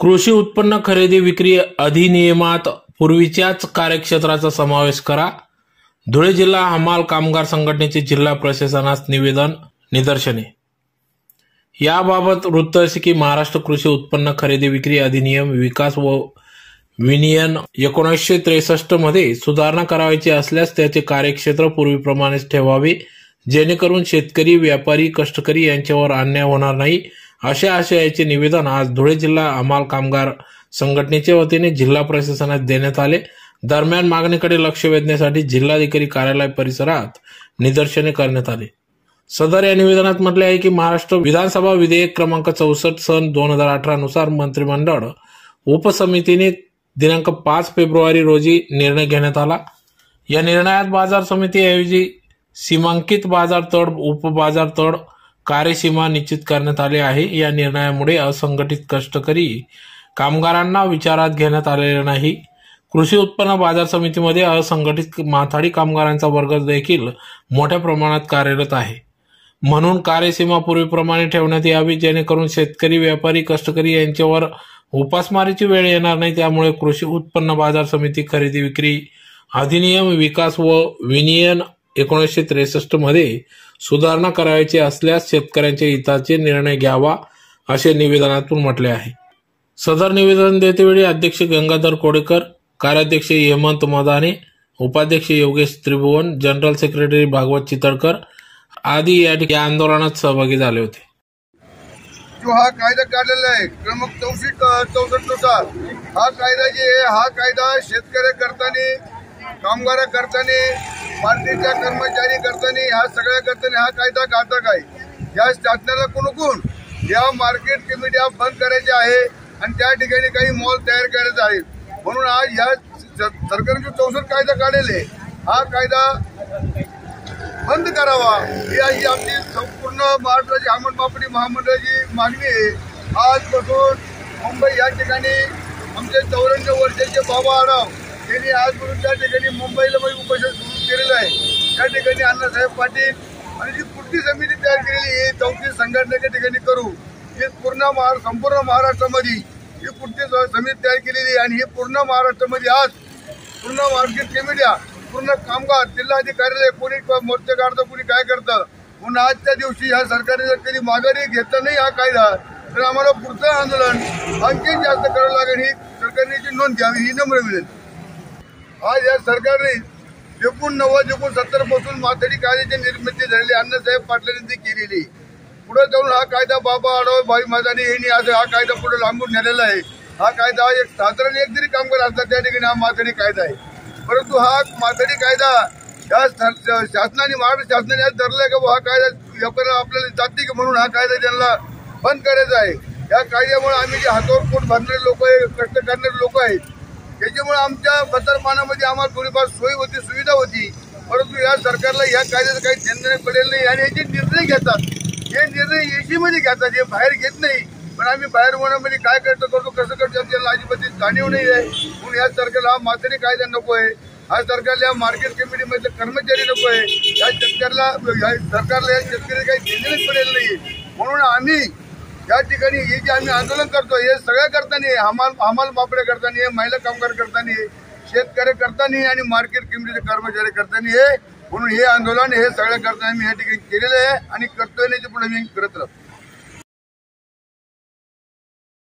कृषी उत्पन्न खरेदी विक्री अधिनियमात पूर्वीच्याच कार्यक्षेत्राचा समावेश करा. धुळे जिल्हा हमाल कामगार संघटनेचे जिल्हा प्रशासनास निवेदन निदर्शने. याबाबत वृत्त असे की महाराष्ट्र कृषी उत्पन्न खरेदी विक्री अधिनियम विकास व विनियन एकोणीसशे त्रेसष्टमध्ये सुधारणा करावयाची असल्यास त्याचे कार्यक्षेत्र पूर्वीप्रमाणेच ठेवावे. जेणेकरून शेतकरी व्यापारी कष्टकरी यांच्यावर अन्याय होणार नाही. अशा आशयाचे निवेदन आज धुळे जिल्हा हमाल कामगार संघटनेच्या वतीने जिल्हा प्रशासनात देण्यात आले. दरम्यान मागणीकडे लक्ष वेधण्यासाठी जिल्हाधिकारी कार्यालय परिसरात निदर्शने करण्यात आली. सदर या निवेदनात म्हटले आहे की महाराष्ट्र विधानसभा विधेयक क्रमांक चौसष्ट सन दोन हजार अठरा नुसार मंत्रिमंडळ उपसमितीने दिनांक पाच फेब्रुवारी रोजी निर्णय घेण्यात आला. या निर्णयात बाजार समितीऐवजी सीमांकित बाजार तड उपबाजार तड कार्यसीमा निश्चित करण्यात आली आहे. या निर्णयामुळे असंघटित कष्टकरी कामगारांना विचारात घेण्यात आलेले नाही. कृषी उत्पन्न बाजार समितीमध्ये असंघटित माथाडी कामगारांचा वर्ग देखील मोठ्या प्रमाणात कार्यरत आहे. म्हणून कार्यसीमा पूर्वीप्रमाणे ठेवण्यात यावी जेणेकरून शेतकरी व्यापारी कष्टकरी यांच्यावर उपासमारीची वेळ येणार नाही. त्यामुळे कृषी उत्पन्न बाजार समिती खरेदी विक्री अधिनियम विकास व विनियन एकोणीसशे त्रेसष्टमध्ये सुधारणा करायची असल्यास शेतकऱ्यांच्या हिताचे निर्णय घ्यावा असे निवेदनातून म्हटले आहे. सदर निवेदन देतेवेळी अध्यक्ष गंगाधर कोडेकर कार्याध्यक्ष हेमंत मदाने उपाध्यक्ष योगेश त्रिभुवन जनरल सेक्रेटरी भागवत चितळकर आदी या ठिकाणी आंदोलनात सहभागी झाले होते. जो हा कायदा काढलेला आहे क्रमांक चौसष्ट चौसष्टनुसार हा कायदा जे आहे हा कायदा शेतकऱ्या करताना कामगार करताना पार्टीच्या कर्मचारी करताना ह्या सगळ्या करताना हा कायदा घातक आहे. या शासनाला कुणकून या मार्केट कमिटी बंद करायचे आहे आणि त्या ठिकाणी काही मॉल तयार करायचे आहेत. म्हणून आज या सरकारने जो चौसष्ट कायदा काढलेले. हा कायदा बंद करावा. ही ही आमची संपूर्ण महाराष्ट्राची अमन महामंडळाची मागणी आहे. आजपासून मुंबई या ठिकाणी आमचे चौऱ्याण्णव वर्षाचे बाबा आराव यांनी आजपासून त्या ठिकाणी मुंबईला मध्ये उपोषण सुरू त्या ठिकाणी अण्णासाहेब पाटील आणि जी कृती समिती तयार केलेली आहे चौथी संघटनेच्या ठिकाणी करू. ही पूर्ण महार संपूर्ण महाराष्ट्रामध्ये ही कृती समिती तयार केलेली आहे आणि ही पूर्ण महाराष्ट्रामध्ये आज पूर्ण मार्केट कमिट्या पूर्ण कामगार जिल्हाधिकाऱ्याला कोणी मोर्चे काढतं कोणी काय करतं? म्हणून आजच्या दिवशी ह्या सरकारने जर कधी माघारी घेतला नाही हा कायदा तर आम्हाला पुढचं आंदोलन आणखी जास्त करावं लागेल ही सरकारने नोंद घ्यावी ही नम्र मिळेल आज या सरकारने एकोणनव्वद एकोणसत्तरपासून माथडी कायद्याची निर्मिती झालेली अण्णासाहेब पाटलांनी ती केलेली पुढे जाऊन हा कायदा बाबा आडव भाई मैदानी यांनी आज हा कायदा पुढे लांबून नेलेला आहे. हा कायदा एक साधारण एक जरी कामगार असतात त्या ठिकाणी हा माथडी कायदा आहे. परंतु हा माथडी कायदा या शासनाने महाराष्ट्र शासनाने आज धरलाय का हा कायदा व्यापाऱ्याला आपल्याला जाते की म्हणून हा कायदा त्यांना बंद करायचा आहे. या कायद्यामुळे आम्ही जे हातावर पोट भरणारे लोक आहे कष्ट करणारे लोक आहेत त्याच्यामुळे आमच्या बतरमानामध्ये आम्हाला थोडीफार सोय होती सुविधा होती. परंतु या सरकारला या कायद्याचं काही निर्णय पडेल नाही. आणि याचे निर्णय घेतात. हे निर्णय एसीमध्ये घेतात हे बाहेर घेत नाही. पण आम्ही बाहेर होण्यामध्ये काय करतो करतो कसं करतो आपल्याला अजिबात जाणीव नाही आहे. म्हणून या सरकारला हा माथेरी कायदा नको आहे. हा सरकारला या मार्केट कमिटीमधले कर्मचारी नको आहे. या शेतकऱ्याला सरकारला या शेतकरी काही देणेच पडेल नाही. म्हणून आम्ही या ठिकाणी हे जे आम्ही आंदोलन करतो हे सगळ्या करताना हमाल हमाल बापडे करताना महिला कामगार करताना शेतकरी करताना आणि मार्केट कमिटीचे कर्मचारी करताना हे म्हणून हे आंदोलन हे सगळ्या करताना मी या ठिकाणी केलेलं आहे आणि करतोय कर्तव्याचे पुढे मी करत राहतो.